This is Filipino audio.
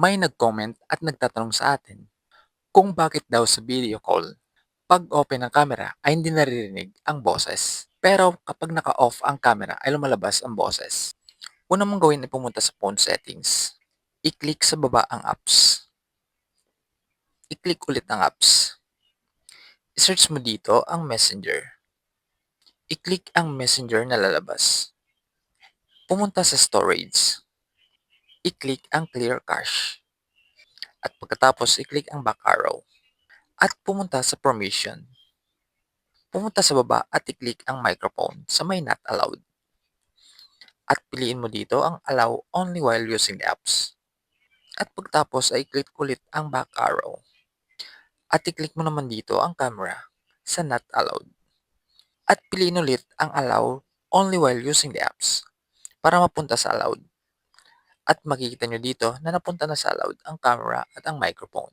May nag-comment at nagtatanong sa atin kung bakit daw sa video call, pag open ng camera ay hindi naririnig ang boses. Pero kapag naka-off ang camera ay lumalabas ang boses. Una mong gawin ay pumunta sa phone settings. I-click sa baba ang apps. I-click ulit ang apps. I-search mo dito ang messenger. I-click ang messenger na lalabas. Pumunta sa storage. I-click ang clear cache. At pagkatapos, i-click ang back arrow. At pumunta sa permission. Pumunta sa baba at i-click ang microphone sa may not allowed. At piliin mo dito ang allow only while using apps. At pagtapos ay click ulit ang back arrow. At i-click mo naman dito ang camera sa not allowed. At piliin ulit ang allow only while using the apps para mapunta sa allowed. At makikita nyo dito na napunta na sa allowed ang camera at ang microphone.